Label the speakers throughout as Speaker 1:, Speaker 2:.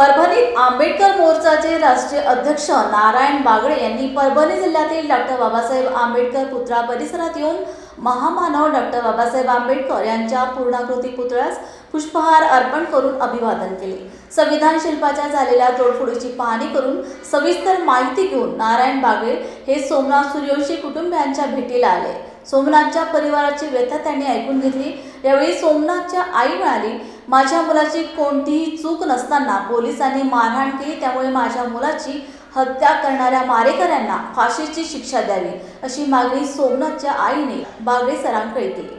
Speaker 1: परभणीत आंबेडकर मोर्चाचे राष्ट्रीय अध्यक्ष नारायण बागडे यांनी परभणी जिल्ह्यातील डॉक्टर बाबासाहेब आंबेडकर पुतळा परिसरात येऊन महामानव डॉक्टर बाबासाहेब आंबेडकर यांच्या पूर्णाकृती पुतळ्यास पुष्पहार अर्पण करून अभिवादन केले. संविधान शिल्पाच्या झालेल्या तोडफोडीची पाहणी करून सविस्तर माहिती घेऊन नारायण बागडे हे सोमनाथ सूर्यवंशी कुटुंबियांच्या भेटीला आले. सोमनाथच्या परिवाराची व्यथा त्यांनी ऐकून घेतली. यावेळी सोमनाथच्या आई म्हणाली माझ्या मुलाची कोणतीही चूक नसताना पोलिसांनी मारहाण केली त्यामुळे माझ्या मुलाची हत्या करणाऱ्या मारेकऱ्यांना फाशीची शिक्षा द्यावी अशी मागणी सोमनाथच्या आईने बागडे सरांकडे केली.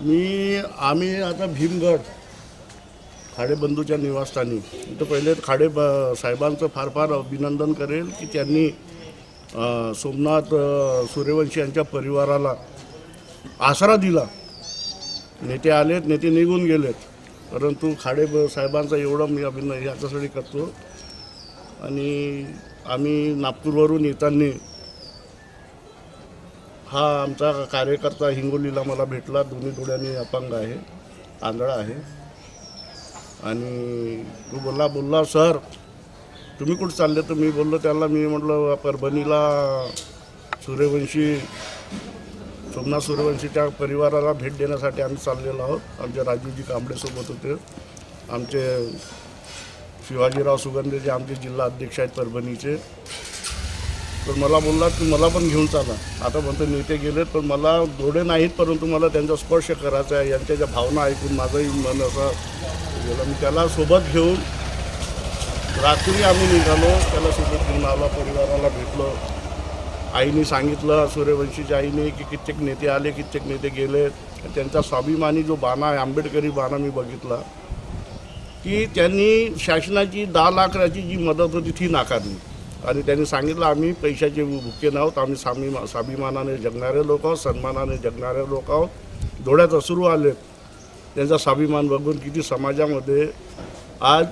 Speaker 2: मी आम्ही आता भीमगड खाडेबंधूच्या निवासस्थानी. तर पहिले खाडे ब- साहेबांचं फार फार अभिनंदन करेल की त्यांनी सोमनाथ सूर्यवंशी यांच्या परिवाराला आसरा दिला. नेते आलेत नेते निघून गेलेत. परंतु खाडे साहेबांचा एवढं मी अभिनय याच्यासाठी करतो. आणि आम्ही नागपूरवरून येताना हा आमचा कार्यकर्ता हिंगोलीला मला भेटला. दोन्ही डोळ्यांनी अपंग आहे आंधळा आहे. आणि तो बोलला बोलला सर तुम्ही कुठं चालले? तर मी बोललो त्याला मी म्हटलं परभणीला सूर्यवंशी सोमनाथ सूर्यवंशीच्या परिवाराला भेट देण्यासाठी आम्ही चाललेलो आहोत. आमचे राजूजी कांबळेसोबत होते. आमचे शिवाजीराव सुगंधे जे आमचे जिल्हा अध्यक्ष आहेत परभणीचे. तर मला बोलला की मला पण घेऊन चाला. आता म्हणतो नेते गेले पण मला डोळे नाहीत परंतु मला त्यांचा स्पर्श करायचा आहे. यांच्या ज्या भावना ऐकून माझंही मन असं गेलं. मी त्याला सोबत घेऊन रात्री आम्ही निघालो. त्याला सोबत घेऊन आला परिवाराला भेटलो. आईने सांगितलं सूर्यवंशीच्या आईने की कित्येक नेते आले कित्येक नेते गेले. त्यांचा स्वाभिमानी जो बाणा आहे आंबेडकरी बाणा मी बघितला की त्यांनी शासनाची दहा लाखाची जी मदत होती ती नाकारली. आणि त्यांनी सांगितलं आम्ही पैशाचे भुके नाहोत आम्ही स्वामी स्वाभिमानाने जगणारे लोक आहोत सन्मानाने जगणारे लोक आहोत. डोळ्यात असुरू आले. त्यांचा स्वाभिमान बघून किती समाजामध्ये आज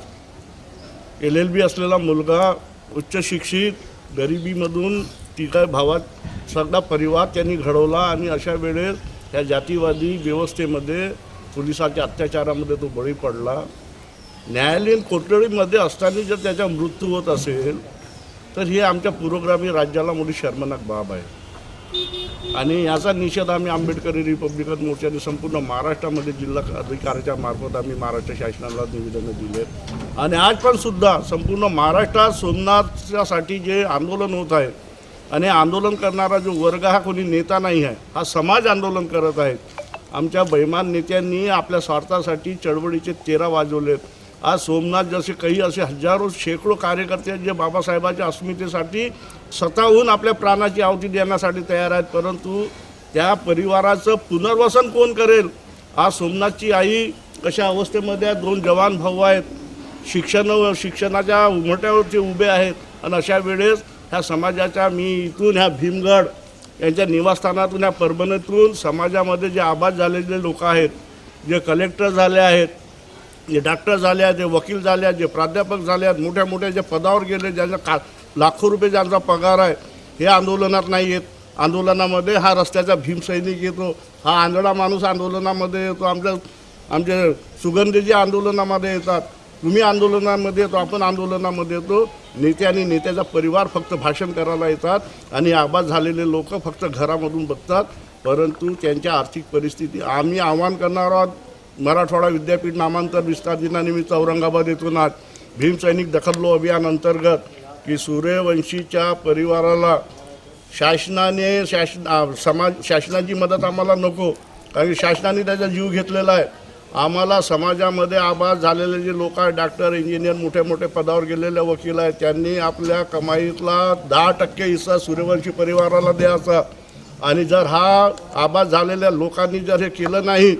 Speaker 2: एल एल बी असलेला मुलगा उच्च शिक्षित गरिबीमधून टिका भावात सगळा परिवार त्यांनी घडवला आणि अशा वेळेस या जातीवादी व्यवस्थेमध्ये पोलिसाच्या अत्याचारामध्ये तो बळी पडला. न्यायालयीन कोठडीमध्ये असताना जर त्याचा मृत्यू होत असेल तर हे आमच्या पूर्वग्रामी राज्याला मोठी शर्मनाक बाब आहे. आणि याचा निषेध आम्ही आंबेडकरी रिपब्लिकन मोर्चाने संपूर्ण महाराष्ट्रामध्ये जिल्हा अधिकाऱ्याच्या मार्फत आम्ही महाराष्ट्र शासनाला निवेदनं दिले. आणि आज पण सुद्धा संपूर्ण महाराष्ट्रात सोमनाथच्यासाठी जे आंदोलन होत आहे आणि आंदोलन करणारा जो वर्ग हा कोणी नेता नाही आहे हा समाज आंदोलन करत आहे. आमच्या बैमान नेत्यांनी आपल्या स्वार्थासाठी चळवळीचे तेरा वाजवलेत. आज सोमनाथ जसे काही असे हजारो शेकडो कार्यकर्ते आहेत जे बाबासाहेबांच्या अस्मितेसाठी स्वतःहून आपल्या प्राणाची आहुती देण्यासाठी तयार आहेत. परंतु त्या परिवाराचं पुनर्वसन कोण करेल? आज सोमनाथची आई कशा अवस्थेमध्ये दोन जवान भाऊ आहेत. शिक्षण शिक्षणाच्या उमट्यावरती उभे आहेत. आणि अशा वेळेस ह्या समाजाच्या मी इथून ह्या भीमगड यांच्या निवासस्थानातून ह्या परभणीतून समाजामध्ये जे आबाद झालेले लोक आहेत जे कलेक्टर झाले आहेत जे डॉक्टर झाले आहेत जे वकील झाले आहेत जे प्राध्यापक झाले आहेत मोठ्या मोठ्या जे पदावर गेले ज्यांचा का लाखो रुपये ज्यांचा पगार आहे हे आंदोलनात नाही येत. आंदोलनामध्ये हा रस्त्याचा भीमसैनिक येतो हा आंधळा माणूस आंदोलनामध्ये येतो आमच्या आमचे सुगंधीजी आंदोलनामध्ये येतात. तुम्ही आंदोलनामध्ये येतो आपण आंदोलनामध्ये येतो. नेते आणि नेत्याचा परिवार फक्त भाषण करायला येतात आणि आबाद झालेले लोक फक्त घरामधून बघतात. परंतु त्यांच्या आर्थिक परिस्थिती आम्ही आव्हान करणार आहोत मराठवाडा विद्यापीठ नामांतर विस्तार दिनानिमित्त औरंगाबाद येथून आज भीमसैनिक दखललो अभियान अंतर्गत की सूर्यवंशीच्या परिवाराला शासनाने शासन समाज शासनाची मदत आम्हाला नको. कारण की शासनाने त्याचा जीव घेतलेला आहे. आम्हाला समाजामध्ये आबाद झालेले जे लोक आहेत डॉक्टर इंजिनियर मोठ्या मोठ्या पदावर गेलेले वकील आहेत त्यांनी आपल्या कमाईतला दहा टक्के हिस्सा सूर्यवंशी परिवाराला द्यायचा. आणि जर हा आबाद झालेल्या लोकांनी जर हे केलं नाही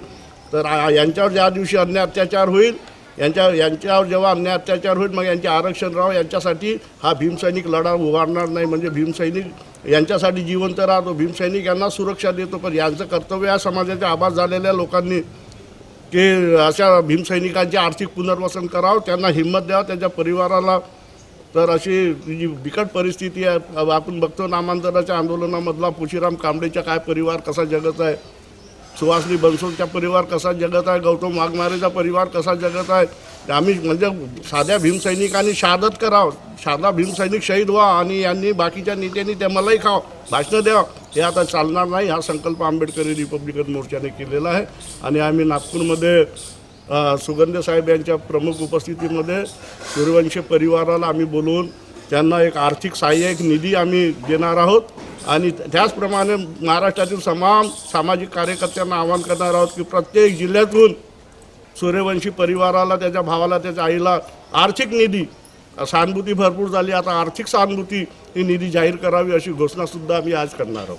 Speaker 2: तर यांच्यावर ज्या दिवशी अन्य अत्याचार होईल यांच्या यांच्यावर जेव्हा अन्य अत्याचार होईल मग यांचे आरक्षण राहो यांच्यासाठी हा भीमसैनिक लढा उभारणार नाही. म्हणजे भीमसैनिक यांच्यासाठी जिवंत राहतो. भीमसैनिक यांना सुरक्षा देतो. पण यांचं कर्तव्य आहे समाजाच्या आबाद झालेल्या लोकांनी की अशा भीमसैनिकांचे आर्थिक पुनर्वसन करावं त्यांना हिंमत द्यावं त्यांच्या परिवाराला. तर अशी जी बिकट परिस्थिती आहे आपण बघतो नामांतराच्या आंदोलनामधला पुशीराम कांबळेच्या काय परिवार कसा जगत आहे? सुहासनी बनसोडचा परिवार कसा जगत आहे? गौतम वाघमारेचा परिवार कसा जगत आहे? आम्ही म्हणजे साध्या भीमसैनिकांनी शहादत करावं. साधा भीमसैनिक शहीद व्हा आणि यांनी बाकीच्या नेत्यांनी ते मलाही खाव. भाषणं द्यावं. हे आता चालणार नाही. हा संकल्प आंबेडकरी रिपब्लिकन मोर्चाने केलेला आहे. आणि आम्ही नागपूरमध्ये सुगंध साहेब यांच्या प्रमुख उपस्थितीमध्ये सूर्यवंशी परिवाराला आम्ही बोलवून त्यांना एक आर्थिक सहाय्य एक निधी आम्ही देणार आहोत. आणि त्याचप्रमाणे महाराष्ट्रातील समाम सामाजिक कार्यकर्त्यांना आवाहन करणार आहोत की प्रत्येक जिल्ह्यातून सूर्यवंशी परिवाराला त्याच्या भावाला त्याच्या आईला आर्थिक निधी सहानुभूती भरपूर झाली. आता आर्थिक सहानुभूती ही निधी जाहीर करावी अशी घोषणासुद्धा आम्ही आज करणार आहोत.